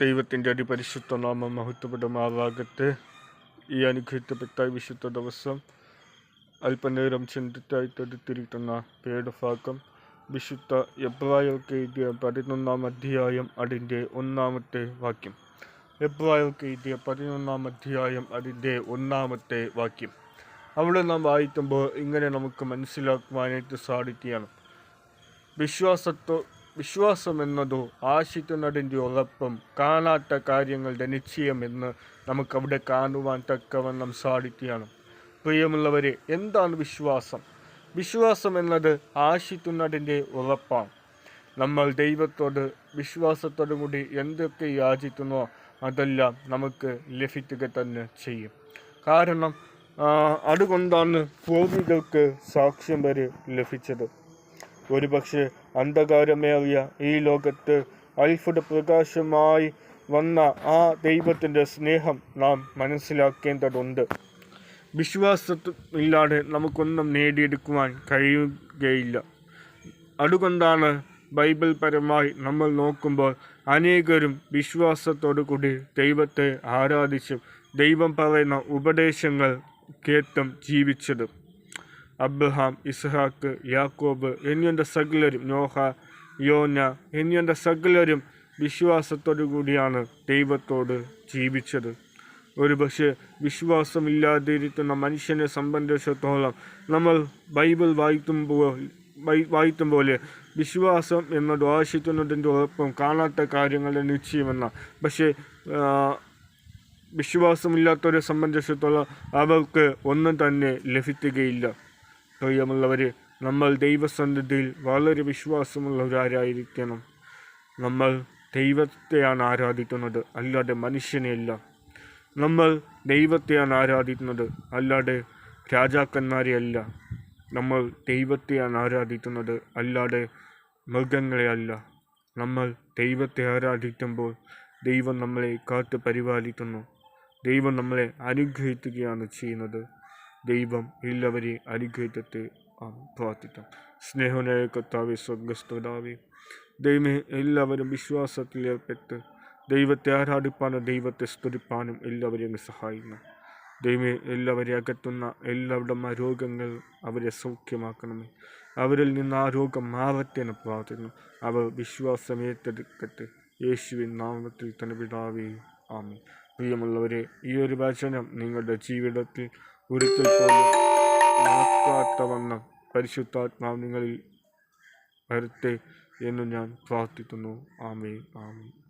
ദൈവത്തിന്റെ അതിപരിശുദ്ധ നാമം മഹത്വപ്പെടുമാറാകട്ടെ. ഈ അനുഗ്രഹിക്കപ്പെട്ട വിശുദ്ധ ദിവസം അല്പനേരം ചിന്തിച്ചായി ചിന്തിത്തായിട്ടെടുത്തിരിക്കുന്ന പേടഭാഗം വിശുദ്ധ എബ്രായർക്ക് എഴുതിയ പതിനൊന്നാം അധ്യായം അതിന്റെ ഒന്നാമത്തെ വാക്യം. എബ്രായർക്ക് എഴുതിയ പതിനൊന്നാം അധ്യായം അതിന്റെ ഒന്നാമത്തെ വാക്യം. അവിടെ നാം വായിക്കുമ്പോൾ ഇങ്ങനെ നമുക്ക് മനസ്സിലാക്കുവാനായിട്ട് സാധിക്കുകയാണ്. വിശ്വാസത്തോ വിശ്വാസം എന്നതോ ആശിക്കുന്നതിന്റെ ഉറപ്പും കാണാത്ത കാര്യങ്ങളുടെ നിശ്ചയമെന്ന് നമുക്കവിടെ കാണുവാൻ തക്കവണ്ണം സാധിക്കുകയാണ് പ്രിയമുള്ളവരെ എന്താണ് വിശ്വാസം? വിശ്വാസം എന്നത് ആശിക്കുന്നതിന്റെ ഉറപ്പാണ്. നമ്മൾ ദൈവത്തോട് വിശ്വാസത്തോടു കൂടി എന്തൊക്കെ യാചിക്കുന്നോ അതെല്ലാം നമുക്ക് ലഭിക്കുക തന്നെ ചെയ്യും. കാരണം അതുകൊണ്ടാണ് പൂർവികൾക്ക് സാക്ഷ്യം വരെ ലഭിച്ചത്. ഒരുപക്ഷെ അന്ധകാരമേറിയ ഈ ലോകത്ത് അത്ഭുത പ്രകാശമായി വന്ന ആ ദൈവത്തിന്റെ സ്നേഹം നാം മനസ്സിലാക്കേണ്ടതുണ്ട്. വിശ്വാസമില്ലാതെ നമുക്കൊന്നും നേടിയെടുക്കുവാൻ കഴിയുകയില്ല. അതുകൊണ്ടാണ് ബൈബിൾ പരമായി നമ്മൾ നോക്കുമ്പോൾ അനേകരും വിശ്വാസത്തോടു കൂടി ദൈവത്തെ ആരാധിച്ചും ദൈവം പറയുന്ന ഉപദേശങ്ങൾ കേട്ടും ജീവിച്ചത്. അബ്രഹാം ഇസ്ഹാക്ക് യാക്കോബ് എന്നിവന്റെ സകലരും നോഹ യോന എന്നിവന്റെ സകലരും വിശ്വാസത്തോടു കൂടിയാണ് ദൈവത്തോട് ജീവിച്ചത്. ഒരു പക്ഷേ വിശ്വാസമില്ലാതിരിക്കുന്ന മനുഷ്യനെ സംബന്ധിച്ചിടത്തോളം നമ്മൾ ബൈബിൾ വായിക്കുമ്പോൾ വായിക്കും പോലെ വിശ്വാസം എന്നത് ആശിക്കുന്നതിന്റെ ഉറപ്പും കാണാത്ത കാര്യങ്ങളുടെ നിശ്ചയമെന്ന പക്ഷേ വിശ്വാസമില്ലാത്തവരെ സംബന്ധിച്ചിടത്തോളം അവർക്ക് ഒന്നും തന്നെ ലഭിക്കുകയില്ല. പ്രിയമുള്ളവരെ നമ്മൾ ദൈവസന്നിധിയിൽ വളരെ വിശ്വാസമുള്ളവരായിരിക്കണം നമ്മൾ ദൈവത്തെയാണ് ആരാധിക്കുന്നത് അല്ലാതെ മനുഷ്യനെയല്ല. നമ്മൾ ദൈവത്തെയാണ് ആരാധിക്കുന്നത് അല്ലാതെ രാജാക്കന്മാരെയല്ല. നമ്മൾ ദൈവത്തെയാണ് ആരാധിക്കുന്നത് അല്ലാതെ മൃഗങ്ങളെയല്ല. നമ്മൾ ദൈവത്തെ ആരാധിക്കുമ്പോൾ ദൈവം നമ്മളെ കാത്തു പരിപാലിക്കുന്നു. ദൈവം നമ്മളെ അനുഗ്രഹിക്കുകയാണ് ചെയ്യുന്നത്. ദൈവം എല്ലാവരെ അനുഗ്രഹിക്കട്ടെ. ആ പ്രാർത്ഥിക്കാം. സ്നേഹനായ കർത്താവെ സ്വർഗസ്ഥതാവേ ദൈവമേ എല്ലാവരും വിശ്വാസത്തിൽ ഏർപ്പെട്ട് ദൈവത്തെ ആരാധിപ്പാനും ദൈവത്തെ സ്തുതിപ്പാനും എല്ലാവരെയും സഹായിക്കണം ദൈവമേ എല്ലാവരെ അകത്തുന്ന എല്ലാവരുടെ രോഗങ്ങൾ അവരെ സൗഖ്യമാക്കണമേ. അവരിൽ നിന്ന് ആ രോഗം മാറത്തേനെ പ്രാർത്ഥിക്കുന്നു. അവർ വിശ്വാസം ഏറ്റെടുക്കട്ടെ യേശുവിൻ നാമത്തിൽ തന്നെ വിടാവേ ആമേ പ്രിയമുള്ളവരെ ഈ ഒരു വചനം നിങ്ങളുടെ ജീവിതത്തിൽ ഒരിക്കൽ പോലും പരിശുദ്ധാത്മാവ് നിങ്ങളിൽ വരട്ടെ എന്ന് ഞാൻ പ്രാർത്ഥിക്കുന്നു. ആമേ ആമേ